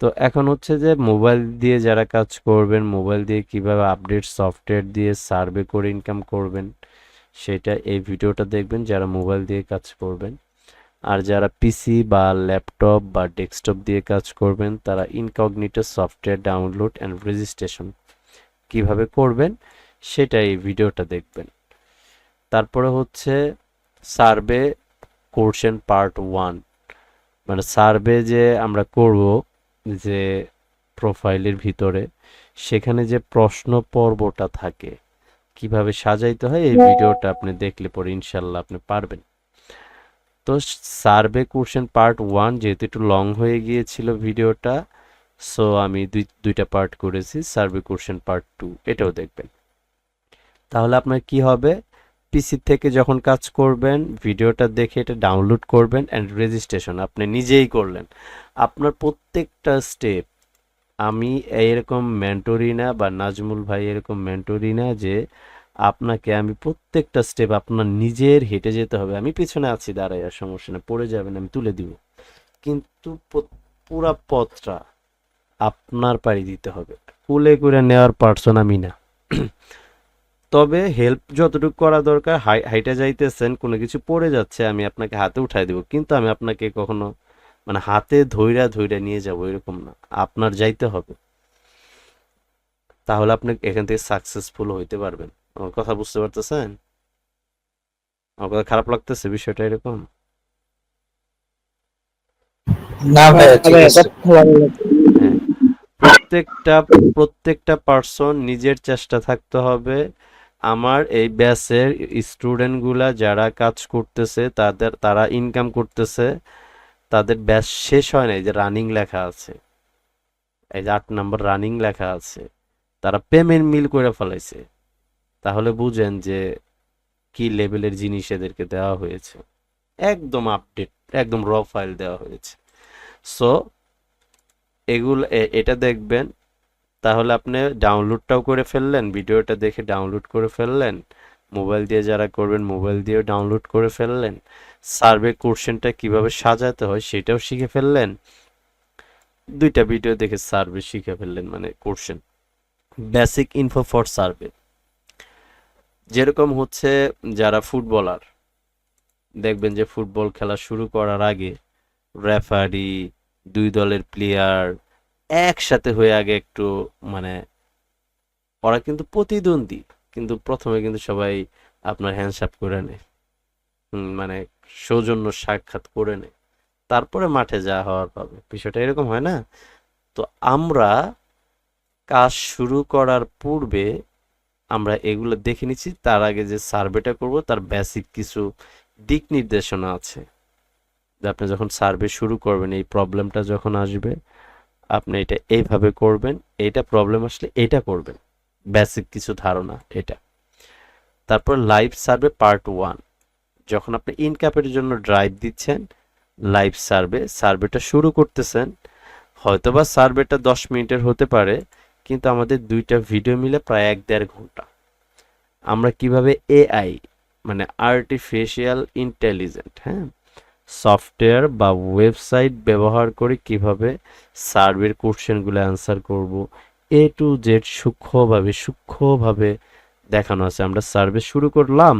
তো এখন হচ্ছে যে মোবাইল দিয়ে যারা কাজ করবেন, মোবাইল দিয়ে কীভাবে আপডেট সফটওয়্যার দিয়ে সার্ভে করে ইনকাম করবেন, সেটা এই ভিডিওটা দেখবেন যারা মোবাইল দিয়ে কাজ করবেন। আর যারা পিসি বা ল্যাপটপ বা ডেস্কটপ দিয়ে কাজ করবেন, তারা incognito software download and registration কীভাবে করবেন, সেটা এই ভিডিওটা দেখবেন। তারপরে হচ্ছে সার্ভে কোর্শন পার্ট ওয়ান মানে সার্ভে যে আমরা করব যে প্রোফাইলের ভিতরে সেখানে যে প্রশ্ন পর্বটা থাকে কীভাবে সাজাইতে হয় এই ভিডিওটা আপনি দেখলে পরে ইনশাল্লাহ আপনি পারবেন। তো সার্ভে কোশ্চেন পার্ট ওয়ান যেহেতু একটু লং হয়ে গিয়েছিল ভিডিওটা সো আমি দুই দুইটা পার্ট করেছি সার্ভে কোশ্চেন পার্ট টু এটাও দেখবেন। তাহলে আপনার কি হবে? পিসি থেকে যখন কাজ করবেন, ভিডিওটা দেখে এটা ডাউনলোড করবেন অ্যান্ড রেজিস্ট্রেশন আপনি নিজেই করলেন। আপনার প্রত্যেকটা স্টেপ আমি এরকম মেন্টরি না বা নাজমুল ভাই এরকম মেন্টরি না যে আপনাকে আমি প্রত্যেকটা স্টেপ আপনার নিজের হেঁটে যেতে হবে। আমি পিছনে আছি দাঁড়াই আর সমস্যা না পড়ে যাবেন, আমি তুলে দিব। কিন্তু পুরা পথটা আপনার পাড়ি দিতে হবে। কুলে করে নেওয়ার পার্সন আমি না। তবে হেল্প যতটুকু করা দরকার হাই হাইটা যাইতেছেন কোনো কিছু পড়ে যাচ্ছে আমি আপনাকে হাতে উঠাই দেবো। কিন্তু আমি আপনাকে কখনো মানে হাতে ধইরা ধইরা নিয়ে যাব এরকম না। আপনার যাইতে হবে। তাহলে আপনি এখান থেকে সাকসেসফুল হইতে পারবেন। আমার কথা বুঝতে পারতেছেন? আমার কথা খারাপ লাগতেছে বিষয়টা এরকম? না। হ্যাঁ। প্রত্যেকটা প্রত্যেকটা পার্সন নিজের চেষ্টা থাকতে হবে। আমার এই ব্যাচের স্টুডেন্টগুলা যারা কাজ করতেছে, তাদের, তারা ইনকাম করতেছে, তাদের ব্যাচ শেষ হয় না এই যে রানিং লেখা আছে। এই যে আট নম্বর রানিং লেখা আছে। তারা পেমেন্ট মিল করে ফেলাইছে। তাহলে বুঝেন যে কি লেভেলের জিনিস এদেরকে দেওয়া হয়েছে। একদম আপডেট একদম র ফাইল দেওয়া হয়েছে। সো এগুলো এটা দেখবেন তাহলে আপনি ডাউনলোডটাও করে ফেললেন, ভিডিওটা দেখে ডাউনলোড করে ফেললেন মোবাইল দিয়ে যারা করবেন মোবাইল দিয়েও ডাউনলোড করে ফেললেন সার্ভে কোশ্চেনটা কীভাবে সাজাতে হয় সেটাও শিখে ফেললেন, দুইটা ভিডিও দেখে সার্ভে শিখে ফেললেন মানে question basic info for survey যেরকম হচ্ছে যারা ফুটবলার দেখবেন যে ফুটবল খেলা শুরু করার আগে রেফারি দুই দলের প্লেয়ার একসাথে হয়ে আগে একটু মানে ওরা কিন্তু প্রতিদ্বন্দ্বী। কিন্তু প্রথমে কিন্তু সবাই আপনার হ্যান্ডসাপ করে নেয়। মানে সৌজন্য সাক্ষাৎ করে নেয়। তারপরে মাঠে যা হওয়ার পাবে। বিষয়টা এরকম হয় না? তো আমরা কাজ শুরু করার পূর্বে আমরা এগুলো দেখে নিচ্ছি। তার আগে যে সার্ভেটা করব, তার বেসিক কিছু দিক নির্দেশনা আছে। আপনি যখন সার্ভে শুরু করবেন, এই প্রবলেমটা যখন আসবে আপনি এটা এইভাবে করবেন, এটা প্রবলেম আসলে এটা করবেন। বেসিক কিছু ধারণা এটা। তারপর লাইভ সার্ভে পার্ট ওয়ান যখন আপনি ইনকাপের জন্য ড্রাইভ দিচ্ছেন লাইভ সার্ভে সার্ভেটা শুরু করতেছেন, হয়তোবা সার্ভেটা দশ মিনিটের হতে পারে, কিন্তু আমাদের দুইটা ভিডিও মিলে প্রায় এক দেড় ঘণ্টা। আমরা কীভাবে এআই মানে আর্টিফিশিয়াল ইন্টেলিজেন্ট হ্যাঁ? সফটওয়্যার বা ওয়েবসাইট ব্যবহার করে কীভাবে সার্ভের কোশ্চেনগুলো অ্যান্সার করব, এ টু জেড সূক্ষ্মভাবে সূক্ষ্মভাবে দেখানো আছে। আমরা সার্ভে শুরু করলাম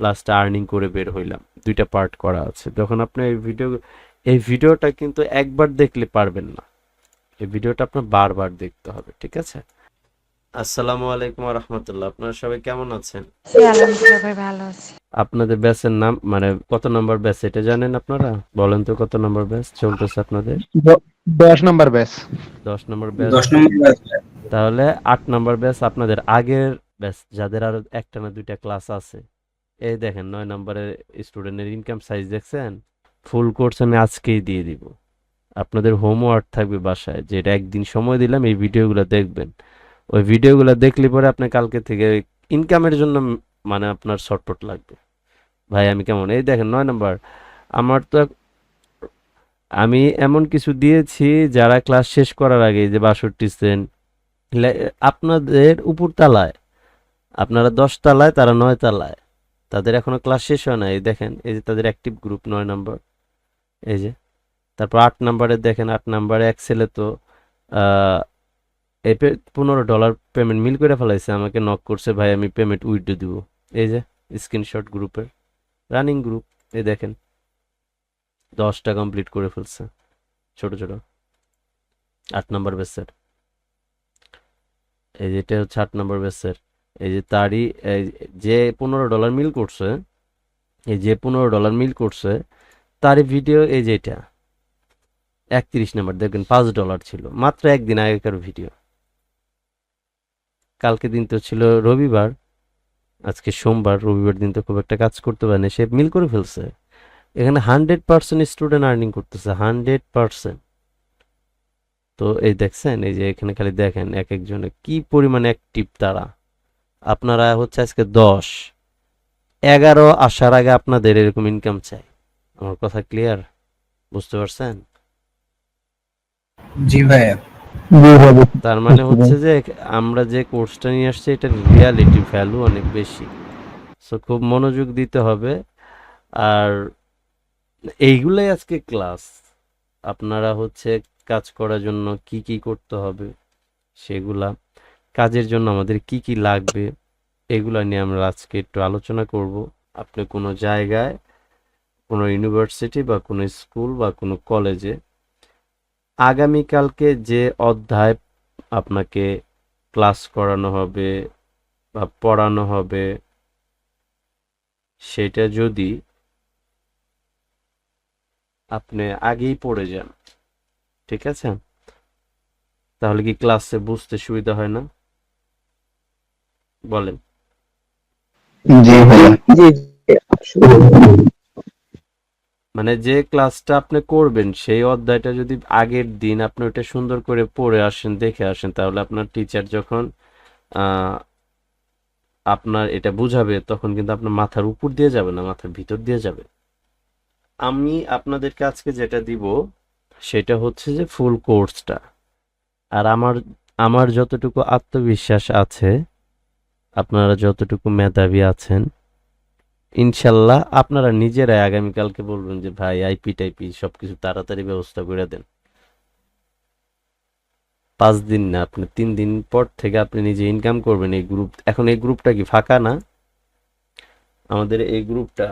লাস্টে আর্নিং করে বের হইলাম। দুইটা পার্ট করা আছে। যখন আপনি এই ভিডিও এই ভিডিওটা কিন্তু একবার দেখলে পারবেন না। এই ভিডিওটা আপনার বারবার দেখতে হবে, ঠিক আছে? আসসালামু আলাইকুম রহমতুল্লাহ। আপনারা সবাই কেমন আছেন? ভালো আছি। আপনাদের ব্যাচের নাম মানে কত নম্বর ব্যাচ এটা জানেন আপনারা? বলেন তো কত নম্বর ব্যাচ চলতেছে আপনাদের? দশ নম্বর ব্যাচ। দশ নম্বর ব্যাচ। দশ নম্বর ব্যাচ। তাহলে আট নম্বর ব্যাচ আপনাদের আগের ব্যাচ যাদের আরও একটা না দুইটা ক্লাস আছে। এই দেখেন নয় নম্বরের স্টুডেন্টের ইনকাম সাইজ দেখছেন? ফুল কোর্স আমি আজকেই দিয়ে দিব। আপনাদের হোমওয়ার্ক থাকবে বাসায় যে এটা একদিন সময় দিলাম এই ভিডিওগুলো দেখবেন। ওই ভিডিওগুলো দেখলে পরে আপনি কালকে থেকে ইনকামের জন্য মানে আপনার শর্টপট লাগবে। ভাই আমি কেমন? এই দেখেন নয় নাম্বার আমার তো আমি এমন কিছু দিয়েছি যারা ক্লাস শেষ করার আগে যে বাষট্টি সেন্ট আপনাদের উপর তালায়। আপনারা দশ তালায় তারা নয় তালায়। তাদের এখনও ক্লাস শেষ হয় না এই দেখেন এই যে তাদের অ্যাক্টিভ গ্রুপ নয় নম্বর এই যে তারপর আট নাম্বারে দেখেন আট নাম্বারে এক্সেলে তো আহ, এই পনেরো ডলার পেমেন্ট মিল করে ফেলাইছে, আমাকে নক করছে, ভাই, আমি পেমেন্ট উইথড্র দিব। এই যে স্ক্রিনশট গ্রুপের রানিং গ্রুপ এই দেখেন, দশটা কমপ্লিট করে ফেলছে, ছোট ছোট। আট নম্বর বেসের এই যে, এটা হচ্ছে আট নম্বর বেসের এই যে, তারই যে পনেরো ডলার মিল করছে, এই যে পনেরো ডলার মিল করছে, তারই ভিডিও এই যে এটা, একত্রিশ নাম্বার দেখবেন পাঁচ ডলার ছিল, মাত্র একদিন আগেকার ভিডিও কালকে দিন তো ছিল রবিবার, আজকে সোমবার, রবিবার দিন তো খুব একটা কাজ করতে পারেনি, সে মিল করে ফেলছে। এখানে হান্ড্রেড পার্সেন্ট স্টুডেন্ট আর্নিং করতেছে, হান্ড্রেড পার্সেন্ট। তো এই দেখছেন, এই যে এখানে খালি দেখেন এক একজনে কি পরিমাণ অ্যাক্টিভ তারা। আপনারা হচ্ছে আজকে দশ, এগারো আসার আগে আপনাদের এরকম ইনকাম চাই। আমার কথা ক্লিয়ার বুঝতে পারছেন? জি ভাইয়া। তার মানে হচ্ছে যে আমরা যে কোর্সটা নিয়ে আসছি এটা রিয়ালিটি ভ্যালু অনেক বেশি। সো খুব মনোযোগ দিতে হবে। আর এইগুলাই আজকে ক্লাস আপনারা হচ্ছে কাজ করার জন্য কি কি করতে হবে সেগুলা। কাজের জন্য আমাদের কি কি লাগবে এগুলা নিয়ে আমরা আজকে একটু আলোচনা করব। আপনি কোনো জায়গায় কোনো ইউনিভার্সিটি বা কোনো স্কুল বা কোনো কলেজে আগামীকালকে যে অধ্যায় আপনাকে ক্লাস করানো হবে বা পড়ানো হবে সেটা যদি আপনি আগেই পড়ে যান ঠিক আছে? তাহলে কি ক্লাসে বুঝতে সুবিধা হয় না? বলেন। জি ভাইয়া। জি মানে যে ক্লাসটা আপনি করবেন, সেই অধ্যায়টা যদি আগের দিন আপনি ওটা সুন্দর করে পড়ে আসেন, দেখে আসেন, তাহলে আপনার টিচার যখন আপনার এটা বুঝাবে, তখন কিন্তু আপনার মাথার উপর দিয়ে যাবে না, মাথার ভিতর দিয়ে যাবে। আমি আপনাদেরকে আজকে যেটা দিব, সেটা হচ্ছে যে ফুল কোর্সটা আর আমার আমার যতটুকু আত্মবিশ্বাস আছে, আপনারা যতটুকু মেধাবী আছেন ইনশাল্লাহ আপনারা নিজেরাই আগামীকালকে বলবেন যে ভাই আইপি টাইপি সবকিছু তাড়াতাড়ি ব্যবস্থা করে দেন। পাঁচ দিন না আপনি তিন দিন পর থেকে আপনি নিজে ইনকাম করবেন এই গ্রুপ এখন এই গ্রুপটা কি ফাঁকা না? আমাদের এই গ্রুপটা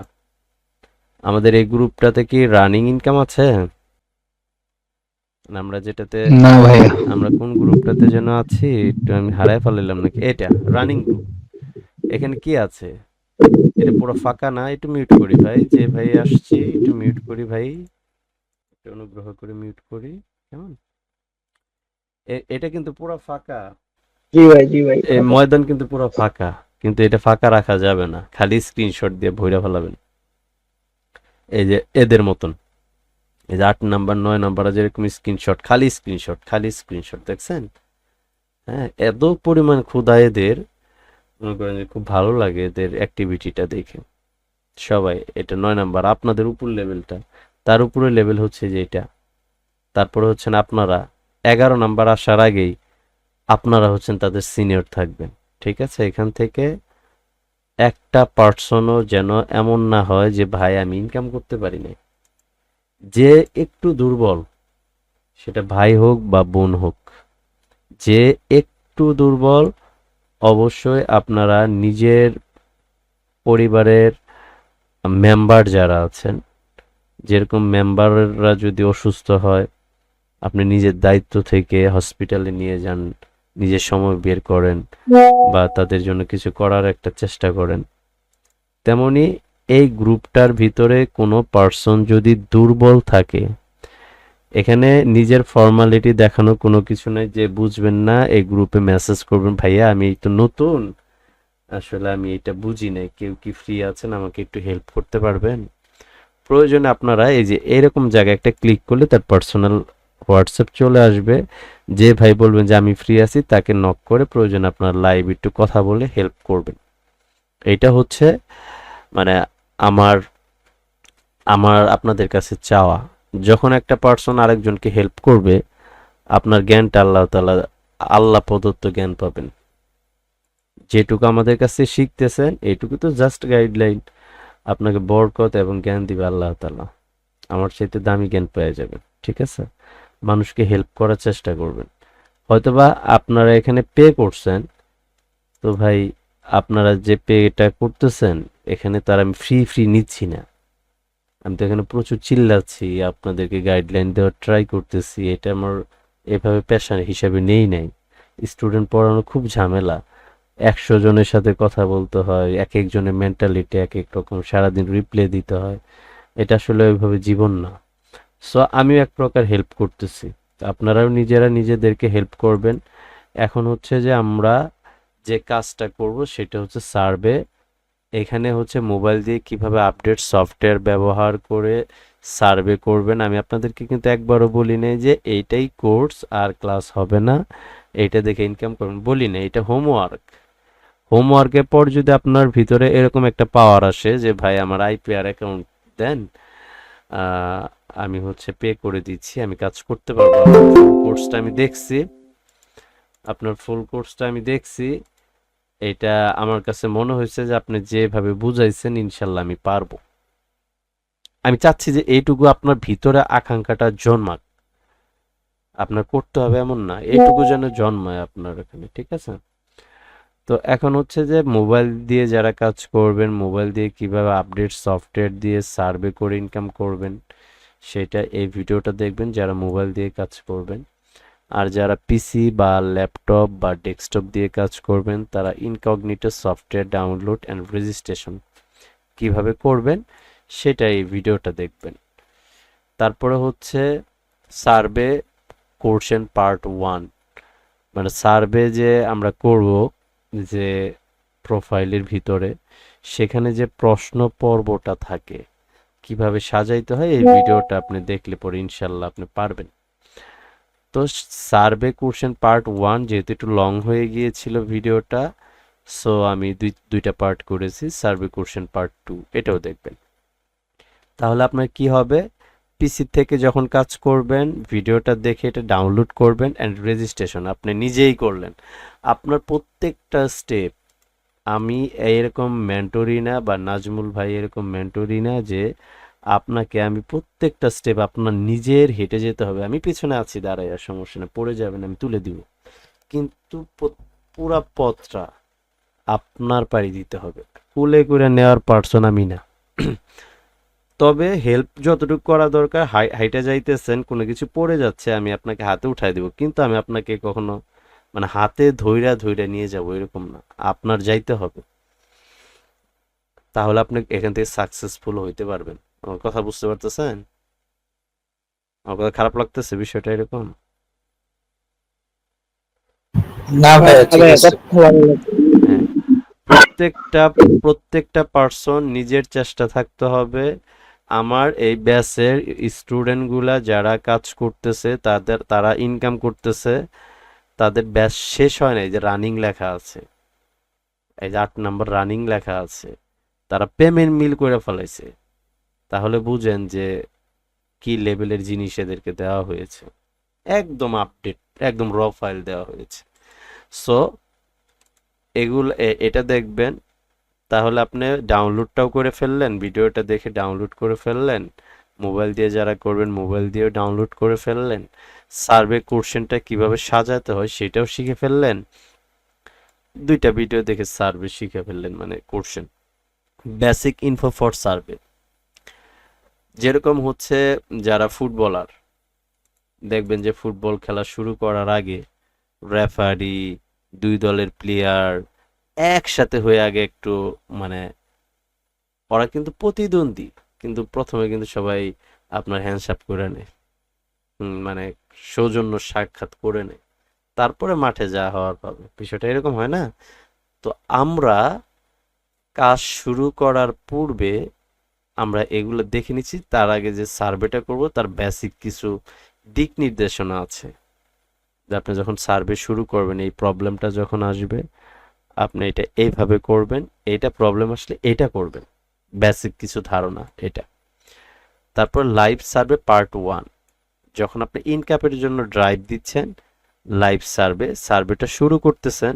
আমাদের এই গ্রুপটাতে কি রানিং ইনকাম আছে? আমরা যেটাতে না ভাইয়া। আমরা কোন গ্রুপটাতে যেন আছি একটু আমি হারায় ফেলাইলাম নাকি? এটা রানিং গ্রুপ এখানে কি আছে? এটা পুরো ফাঁকা না একটু মিউট করি ভাই। যে ভাই আসছি একটু মিউট করি ভাই। একটু অনুগ্রহ করে মিউট করি কেমন? এটা কিন্তু পুরো ফাঁকা। জি ভাই জি ভাই এই ময়দান কিন্তু পুরো ফাঁকা কিন্তু এটা ফাঁকা রাখা যাবে না। খালি স্ক্রিনশট দিয়ে ভইরা ফেলাবেন। এই যে এদের মতন। এই যে আট নাম্বার নয় নাম্বার যেরকম স্ক্রিনশট খালি স্ক্রিনশট খালি স্ক্রিনশট দেখছেন? হ্যাঁ এত পরিমাণ ক্ষুধা এদের। মনে করেন যে খুব ভালো লাগে এদের অ্যাক্টিভিটিটা দেখে। সবাই, এটা নয় নাম্বার। আপনাদের উপর লেভেলটা তার উপরে লেভেল হচ্ছে যে এটা। তারপরে হচ্ছেন আপনারা। এগারো নাম্বার আসার আগেই আপনারা হচ্ছেন তাদের সিনিয়র থাকবেন। ঠিক আছে? এখান থেকে একটা পার্সনও যেন এমন না হয় যে, ভাই, আমি ইনকাম করতে পারি না যে একটু দুর্বল, সেটা ভাই হোক বা বোন হোক, যে একটু দুর্বল অবশ্যই আপনারা নিজের পরিবারের মেম্বার যারা আছেন, যেরকম মেম্বাররা যদি অসুস্থ হয়, আপনি নিজের দায়িত্ব থেকে হসপিটালে নিয়ে যান, নিজের সময় বের করেন বা তাদের জন্য কিছু করার একটা চেষ্টা করেন। তেমনি এই গ্রুপটার ভিতরে কোনো পার্সন যদি দুর্বল থাকে এখানে নিজের ফর্মালিটি দেখানো কোনো কিছু নাই যে বুঝবেন না, এই গ্রুপে মেসেজ করবেন, ভাইয়া, আমি এই তো নতুন। আসলে আমি এটা বুঝি নাই। কেউ কি ফ্রি আছেন? আমাকে একটু হেল্প করতে পারবেন? প্রয়োজনে আপনারা এই যে এরকম জায়গায় একটা ক্লিক করলে তার পার্সোনাল হোয়াটসঅ্যাপ চলে আসবে। যে ভাই বলবেন যে, আমি ফ্রি আছি, তাকে নক করে প্রয়োজন আপনার লাইভ একটু কথা বলে হেল্প করবেন। এটা হচ্ছে মানে আমার আমার আপনাদের কাছে চাওয়া। যখন একটা পার্সন আরেকজনকে হেল্প করবে, আপনার জ্ঞানটা আল্লাহ তাআলা, আল্লাহ প্রদত্ত জ্ঞান পাবেন। যেটুকু আমাদের কাছে শিখতেছেন এইটুকু তো জাস্ট গাইডলাইন আপনাকে বরকত এবং জ্ঞান দিবে আল্লাহ তাআলা। আমার চাইতে দামি জ্ঞান পেয়ে যাবেন ঠিক আছে? মানুষকে হেল্প করার চেষ্টা করবেন। হয়তোবা আপনারা এখানে পে করছেন, তো ভাই আপনারা যে পেটা করতেছেন, এখানে তার আমি ফ্রি ফ্রি নিচ্ছি না। আমি তো এখানে প্রচুর চিল্লাচ্ছি, আপনাদেরকে গাইডলাইন দেওয়ার ট্রাই করতেছি, এটা আমার এভাবে পেশা হিসাবে নেই নাই। স্টুডেন্ট পড়ানো খুব ঝামেলা। একশো জনের সাথে কথা বলতে হয়, এক একজনের মেন্টালিটি এক এক রকম, সারাদিন রিপ্লে দিতে হয়। এটা আসলে ওইভাবে জীবন না। সো আমিও এক প্রকার হেল্প করতেছি। আপনারাও নিজেরা নিজেদেরকে হেল্প করবেন। এখন হচ্ছে যে আমরা যে কাজটা করব, সেটা হচ্ছে সার্ভে এখানে হচ্ছে মোবাইল দিয়ে কীভাবে আপডেট সফটওয়্যার ব্যবহার করে সার্ভে করবেন, আমি আপনাদেরকে কিন্তু একবারও বলি নাই যে এইটাই কোর্স আর ক্লাস হবে না। এটা দেখে ইনকাম করবেন। বলি না এটা হোমওয়ার্ক হোমওয়ার্কের পর যদি আপনার ভিতরে এরকম একটা পাওয়ার আসে যে, ভাই, আমার আইপিআর অ্যাকাউন্ট দেন আমি হচ্ছে পে করে দিচ্ছি, আমি কাজ করতে পারব। কোর্সটা আমি দেখছি। আপনার ফুল কোর্সটা আমি দেখছি। এটা আমার কাছে মনে হয়েছে যে আপনি যেভাবে বুঝাইছেন, ইনশাল্লাহ আমি পারব। আমি চাচ্ছি যে এইটুকু আপনার ভিতরে আকাঙ্ক্ষাটা জন্মাক। আপনার করতে হবে এমন না, এইটুকু যেন জন্মায় আপনার এখানে, ঠিক আছে? তো এখন হচ্ছে যে মোবাইল দিয়ে যারা কাজ করবেন, মোবাইল দিয়ে কীভাবে আপডেট সফটওয়্যার দিয়ে সার্ভে করে ইনকাম করবেন, সেটা এই ভিডিওটা দেখবেন, যারা মোবাইল দিয়ে কাজ করবেন। আর যারা পিসি বা ল্যাপটপ বা ডেস্কটপ দিয়ে কাজ করবেন তারা incognito software download and registration কীভাবে করবেন সেটা এই ভিডিওটা দেখবেন। তারপরে হচ্ছে সার্ভে কোর্শন পার্ট ওয়ান। মানে সার্ভে যে আমরা করব যে প্রোফাইলের ভিতরে সেখানে যে প্রশ্ন পর্বটা থাকে কীভাবে সাজাইতে হয় এই ভিডিওটা আপনি দেখলে পরে ইনশাল্লাহ আপনি পারবেন। তো সার্ভে কোশ্চেন পার্ট ওয়ান যেহেতু একটু লং হয়ে গিয়েছিল ভিডিওটা, সো আমি দুই, দুইটা পার্ট করেছি, সার্ভে কোশ্চেন পার্ট টু, এটাও দেখবেন। তাহলে আপনার কি হবে? পিসি থেকে যখন কাজ করবেন, ভিডিওটা দেখে এটা ডাউনলোড করবেন অ্যান্ড রেজিস্ট্রেশন আপনি নিজেই করলেন। আপনার প্রত্যেকটা স্টেপ আমি এরকম মেন্টরি না বা নাজমুল ভাই এরকম মেন্টরি না যে আপনাকে আমি প্রত্যেকটা স্টেপ আপনার নিজের হেঁটে যেতে হবে। আমি পিছনে আছি দাঁড়াই সমস্যা না পড়ে যাবেন, আমি তুলে দিব। কিন্তু পুরা পথটা আপনার পাড়ি দিতে হবে। কুলে করে নেওয়ার পার্সন আমি না। তবে হেল্প যতটুকু করা দরকার, হাই, হাইটে যাইতেছেন, কোনো কিছু পড়ে যাচ্ছে, আমি আপনাকে হাতে উঠাই দেবো। কিন্তু আমি আপনাকে কখনো মানে হাতে ধইরা ধইরা নিয়ে যাব, এরকম না। আপনার যাইতে হবে। তাহলে আপনি এখান থেকে সাকসেসফুল হইতে পারবেন। আমার কথা বুঝতে পারতেছেন? আমার কথা খারাপ লাগতেছে বিষয়টা এরকম? না। হ্যাঁ। প্রত্যেকটা প্রত্যেকটা পার্সন নিজের চেষ্টা থাকতে হবে। আমার এই ব্যাচের স্টুডেন্টগুলা যারা কাজ করতেছে তাদের তারা ইনকাম করতেছে তাদের ব্যাচ শেষ হয় না এই যে রানিং লেখা আছে। এই যে আট নাম্বার রানিং লেখা আছে। তারা পেমেন্ট মিল করে ফেলাইছে। তাহলে বুঝেন যে কি লেভেলের জিনিস এদেরকে দেওয়া হয়েছে। একদম আপডেট একদম র ফাইল দেওয়া হয়েছে। সো এগুলো এটা দেখবেন, তাহলে আপনি ডাউনলোডটাও করে ফেললেন, ভিডিওটা দেখে ডাউনলোড করে ফেললেন মোবাইল দিয়ে যারা করবেন মোবাইল দিয়েও ডাউনলোড করে ফেললেন সার্ভে কোশ্চেনটা কীভাবে সাজাতে হয় সেটাও শিখে ফেললেন, দুইটা ভিডিও দেখে সার্ভে শিখে ফেললেন মানে question basic info for survey যেরকম হচ্ছে যারা ফুটবলার, দেখবেন যে ফুটবল খেলা শুরু করার আগে রেফারি দুই দলের প্লেয়ার একসাথে হয়ে আগে একটু মানে ওরা কিন্তু প্রতিদ্বন্দ্বী, কিন্তু প্রথমে কিন্তু সবাই আপনার হ্যান্ডসাপ করে নেয়। মানে সৌজন্য সাক্ষাৎ করে নেয়। তারপরে মাঠে যা হওয়ার পাবে। বিষয়টা এরকম হয় না? তো আমরা কাজ শুরু করার পূর্বে আমরা এগুলো দেখে নিচ্ছি। তার আগে যে সার্ভেটা করব, তার বেসিক কিছু দিক নির্দেশনা আছে। যে আপনি যখন সার্ভে শুরু করবেন, এই প্রবলেমটা যখন আসবে, আপনি এটা এইভাবে করবেন, এইটা প্রবলেম আসলে এটা করবেন। বেসিক কিছু ধারণা, এটা। তারপর লাইভ সার্ভে পার্ট ওয়ান যখন আপনি ইনকাপের জন্য ড্রাইভ দিচ্ছেন লাইভ সার্ভে, সার্ভেটা শুরু করতেছেন,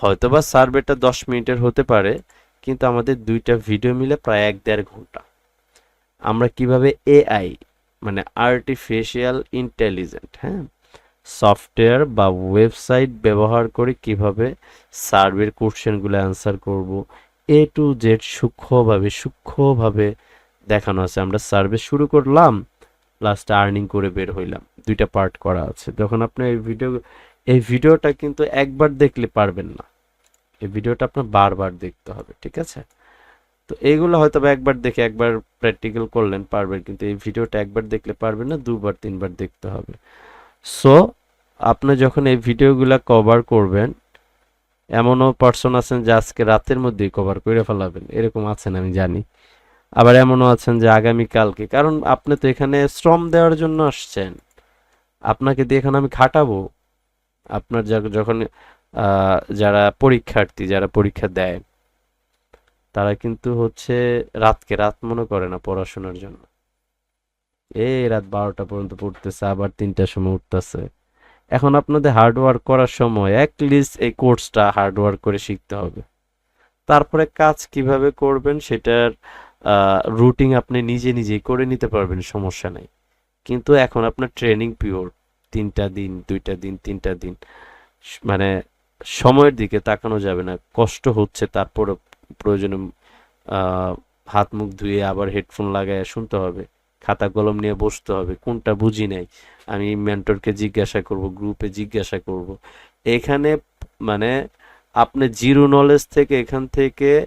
হয়তোবা সার্ভেটা দশ মিনিটের হতে পারে কিন্তু আমাদের দুইটা ভিডিও মিলে প্রায় এক দেড় ঘণ্টা। আমরা কীভাবে এআই মানে আর্টিফিশিয়াল ইন্টেলিজেন্ট হ্যাঁ? সফটওয়্যার বা ওয়েবসাইট ব্যবহার করে কীভাবে সার্ভের কোশ্চেনগুলো অ্যান্সার করব এ টু জেড সূক্ষ্মভাবে সূক্ষ্মভাবে দেখানো আছে। আমরা সার্ভে শুরু করলাম লাস্টে আর্নিং করে বের হইলাম। দুইটা পার্ট করা আছে। যখন আপনি এই ভিডিও এই ভিডিওটা কিন্তু একবার দেখলে পারবেন না। এই ভিডিওটা আপনার বারবার দেখতে হবে, ঠিক আছে? তো এইগুলো হয়তো একবার দেখে একবার প্র্যাকটিক্যাল করলেন, পারবেন, কিন্তু এই ভিডিওটা একবার দেখলে পারবেন না, দুবার, তিনবার দেখতে হবে। সো আপনি যখন এই ভিডিওগুলো কভার করবেন, এমনও পার্সন আছেন যে আজকে রাতের মধ্যেই কভার করে ফেলাবেন, এরকম আছেন আমি জানি। আবার এমনও আছেন যে আগামী কালকে, কারণ আপনি তো এখানে শ্রম দেওয়ার জন্য আসছেন। আপনাকে দিয়ে এখানে আমি খাটাবো। আপনার যখন যারা পরীক্ষার্থী, যারা পরীক্ষা দেয়, তারা কিন্তু হচ্ছে রাতকে রাত মনে করে না পড়াশোনার জন্য। এই রাত বারোটা পর্যন্ত পড়তেছে, আবার তিনটার সময় উঠতেছে। এখন আপনাদের হার্ড ওয়ার্ক করার সময় অ্যাটলিস্ট এই কোর্সটা হার্ডওয়ার্ক করে শিখতে হবে। তারপরে কাজ কীভাবে করবেন সেটার রুটিন আপনি নিজে নিজেই করে নিতে পারবেন, সমস্যা নাই। কিন্তু এখন আপনার ট্রেনিং পিওর তিনটা দিন, দুইটা দিন, তিনটা দিন। মানে সময়ের দিকে তাকানো যাবে না। কষ্ট হচ্ছে তারপরে প্রয়োজনে হাত মুখ ধুয়ে আবার হেডফোন লাগায় শুনতে হবে। খাতা কলম নিয়ে বসতে হবে, কোনটা বুঝি নাই। আমি মেন্টরকে জিজ্ঞাসা করব, গ্রুপে জিজ্ঞাসা করব। এখানে মানে আপনি জিরো নলেজ থেকে এখান থেকে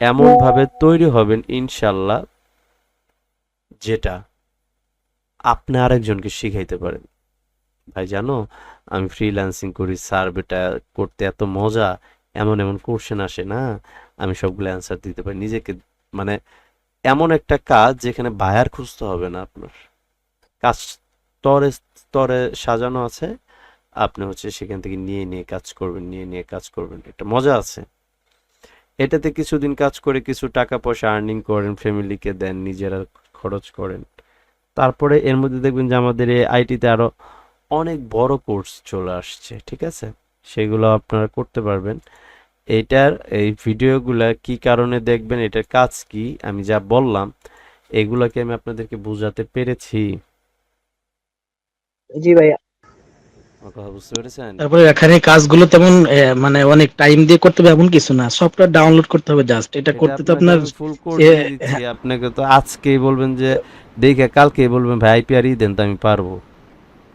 এমনভাবে তৈরি হবেন, ইনশাল্লাহ, যেটা আপনি আরেকজনকে শিখাইতে পারেন। ভাই, জানো? আমি ফ্রিল্যান্সিং করি সার্ভেটা করতে এত মজা, এমন এমন কোশ্চেন আসে না? আমি সবগুলো অ্যান্সার দিতে পারি। নিজেকে মানে এমন একটা কাজ যেখানে বায়ার খুঁজতে হবে না আপনার। কাজ স্তরে স্তরে সাজানো আছে। আপনি হচ্ছে সেখান থেকে নিয়ে নিয়ে কাজ করবেন, নিয়ে নিয়ে কাজ করবেন। একটা মজা আছে। এটাতে কিছুদিন কাজ করে কিছু টাকা পয়সা আর্নিং করেন ফ্যামিলিকে দেন, নিজেরা খরচ করেন। তারপরে এর মধ্যে দেখবেন যে আমাদের এই আইটিতে আরও অনেক বড় কোর্স চলে আসছে ঠিক আছে? সেগুলো আপনারা করতে পারবেন। এটার এই ভিডিওগুলা কি কারণে দেখবেন এটার কাজ কি আমি যা বললাম এগুলাকে আমি আপনাদেরকে বোঝাতে পেরেছি। জি ভাইয়া। বুঝতে পেরেছেন? তারপরে এখানে কাজগুলো তেমন মানে অনেক টাইম দিয়ে করতে হবে এমন কিছু না। সফটওয়্যার ডাউনলোড করতে হবে জাস্ট এটা করতে তো আপনার ফুল আপনাকে তো আজকেই বলবেন যে দেখে কালকেই বলবেন ভাই আইপিআরই দেন তো আমি পারব।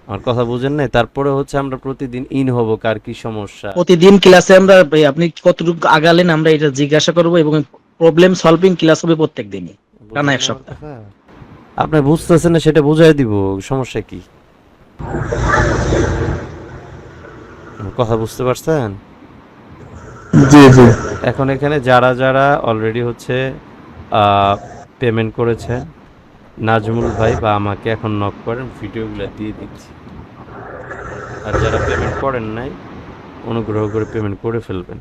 আমার কথা বুঝেন নাই তারপরে হচ্ছে আমরা প্রতিদিন ইন হব কার কি সমস্যা? প্রতিদিন ক্লাসে আমরা আপনি কতটুকু আগালেন আমরা এটা জিজ্ঞাসা করব এবং প্রবলেম সলভিং ক্লাস হবে প্রত্যেক দিনই টানা এক সপ্তাহ। আপনি বুঝতেছেন না সেটা বুঝাই দিব সমস্যা কি? কথা বুঝতে পারছেন? জি জি। এখন এখানে যারা যারা অলরেডি হচ্ছে পেমেন্ট করেছে নাজমুল ভাই বা আমাকে এখন নক করেন ভিডিওগুলো দিয়ে দিচ্ছি। আর যারা পেমেন্ট করেন নাই অনুগ্রহ করে পেমেন্ট করে ফেলবেন।